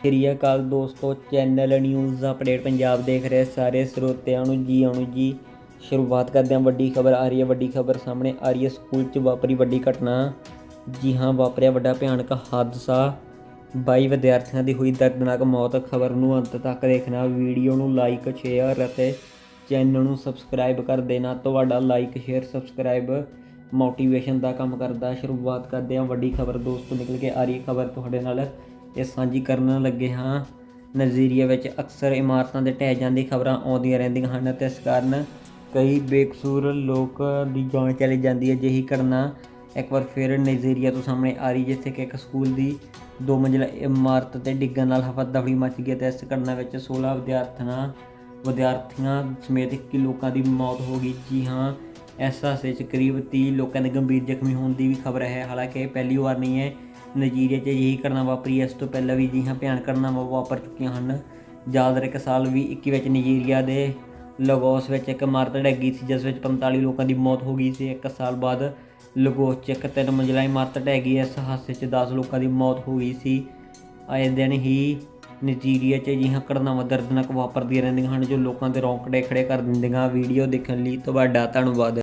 ਸ੍ਰੀ ਅਕਾਲ ਦੋਸਤੋ, channel news update Punjab ਦੇਖ ਰਹੇ ਸਾਰੇ ਸਰੋਤਿਆਂ ਨੂੰ ਜੀ ਆਉਣ ਜੀ। ਸ਼ੁਰੂਆਤ ਕਰਦੇ ਹਾਂ, ਵੱਡੀ ਖਬਰ ਆ ਰਹੀ ਹੈ, ਵੱਡੀ ਖਬਰ ਸਾਹਮਣੇ ਆ ਰਹੀ ਹੈ। ਸਕੂਲ 'ਚ ਵਾਪਰੀ ਵੱਡੀ ਘਟਨਾ। ਜੀ ਹਾਂ, ਵਾਪਰਿਆ ਵੱਡਾ ਭਿਆਨਕ ਹਾਦਸਾ। 22 ਵਿਦਿਆਰਥੀਆਂ ਦੀ ਹੋਈ ਦਰਦਨਾਕ ਮੌਤ, ਖਬਰ ਨੂੰ ਅੰਤ ਤੱਕ ਦੇਖਣਾ। ਵੀਡੀਓ ਨੂੰ ਲਾਈਕ ਸ਼ੇਅਰ ਅਤੇ ਚੈਨਲ ਨੂੰ ਸਬਸਕ੍ਰਾਈਬ ਕਰ ਦੇਣਾ। ਤੁਹਾਡਾ ਲਾਈਕ ਸ਼ੇਅਰ ਸਬਸਕ੍ਰਾਈਬ ਮੋਟੀਵੇਸ਼ਨ ਦਾ ਕੰਮ ਕਰਦਾ। ਸ਼ੁਰੂਆਤ ਕਰਦੇ ਹਾਂ, ਵੱਡੀ ਖਬਰ ਦੋਸਤੋ, ਨਿਕਲ ਕੇ ਆ ਰਹੀ ਖਬਰ ਤੁਹਾਡੇ ਨਾਲ ਇਹ ਸਾਂਝੀ ਕਰਨ ਲੱਗੇ ਹਾਂ। ਨਾਈਜ਼ੀਰੀਆ ਵਿੱਚ ਅਕਸਰ ਇਮਾਰਤਾਂ ਦੇ ਢਹਿ ਜਾਣ ਦੀ ਖਬਰਾਂ ਆਉਂਦੀਆਂ ਰਹਿੰਦੀਆਂ ਹਨ ਅਤੇ ਇਸ ਕਾਰਨ ਕਈ ਬੇਕਸੂਰ ਲੋਕ ਦੀ ਜਾਨ ਚਲੀ ਜਾਂਦੀ ਹੈ। ਜਿਹੀ ਘਟਨਾ ਇੱਕ ਵਾਰ ਫਿਰ ਨਾਈਜੀਰੀਆ ਤੋਂ ਸਾਹਮਣੇ ਆ ਰਹੀ, ਜਿੱਥੇ ਕਿ ਇੱਕ ਸਕੂਲ ਦੀ ਦੋ ਮੰਜ਼ਿਲਾ ਇਮਾਰਤ ਤੇ ਡਿੱਗਣ ਨਾਲ ਹਫਾ-ਦਫੜੀ ਮਚ ਗਈ ਤੇ ਇਸ ਘਟਨਾ ਵਿੱਚ 16 ਵਿਦਿਆਰਥਣਾਂ, ਵਿਦਿਆਰਥੀਆਂ ਸਮੇਤ 21 ਲੋਕਾਂ ਦੀ ਮੌਤ ਹੋ ਗਈ। ਜੀ ਹਾਂ, ਇਸ ਹਾਦਸੇ 'ਚ ਕਰੀਬ 30 ਲੋਕਾਂ ਦੇ ਗੰਭੀਰ ਜ਼ਖਮੀ ਹੋਣ ਦੀ ਵੀ ਖਬਰ ਹੈ। ਹਾਲਾਂਕਿ ਇਹ ਪਹਿਲੀ ਵਾਰ ਨਹੀਂ ਹੈ। ਨਾਈਜੀਰੀਆ 'ਚ ਅਜਿਹੀ ਘਟਨਾ ਵਾਪਰੀ ਹੈ। ਇਸ ਤੋਂ ਪਹਿਲਾਂ ਵੀ ਅਜਿਹੀਆਂ ਭਿਆਨਕ ਘਟਨਾਵਾਂ ਵਾਪਰ ਚੁੱਕੀਆਂ ਹਨ। ਜ਼ਿਆਦਾਤਰ ਇੱਕ ਸਾਲ ਵੀ 21 ਵਿੱਚ ਨਾਈਜੀਰੀਆ ਦੇ ਲਗੋਸ ਵਿੱਚ ਇੱਕ ਇਮਾਰਤ ਡਿੱਗੀ ਸੀ, ਜਿਸ ਵਿੱਚ 45 ਲੋਕਾਂ ਦੀ ਮੌਤ ਹੋ ਗਈ ਸੀ। ਇੱਕ ਸਾਲ ਬਾਅਦ ਲਗੋਸ 'ਚ ਇੱਕ ਤਿੰਨ ਮੰਜ਼ਿਲਾ ਇਮਾਰਤ ਢਹਿ ਗਈ, ਇਸ ਹਾਦਸੇ 'ਚ 10 ਲੋਕਾਂ ਦੀ ਮੌਤ ਹੋ ਗਈ ਸੀ। ਆਏ ਦਿਨ ਹੀ ਨਾਈਜੀਰੀਆ 'ਚ ਅਜਿਹੀਆਂ ਘਟਨਾਵਾਂ ਦਰਦਨਾਕ ਵਾਪਰਦੀਆਂ ਰਹਿੰਦੀਆਂ ਹਨ, ਜੋ ਲੋਕਾਂ ਦੇ ਰੌਂਕੜੇ ਖੜੇ ਕਰ ਦਿੰਦੀਆਂ। ਵੀਡੀਓ ਦੇਖਣ ਲਈ ਤੁਹਾਡਾ ਧੰਨਵਾਦ।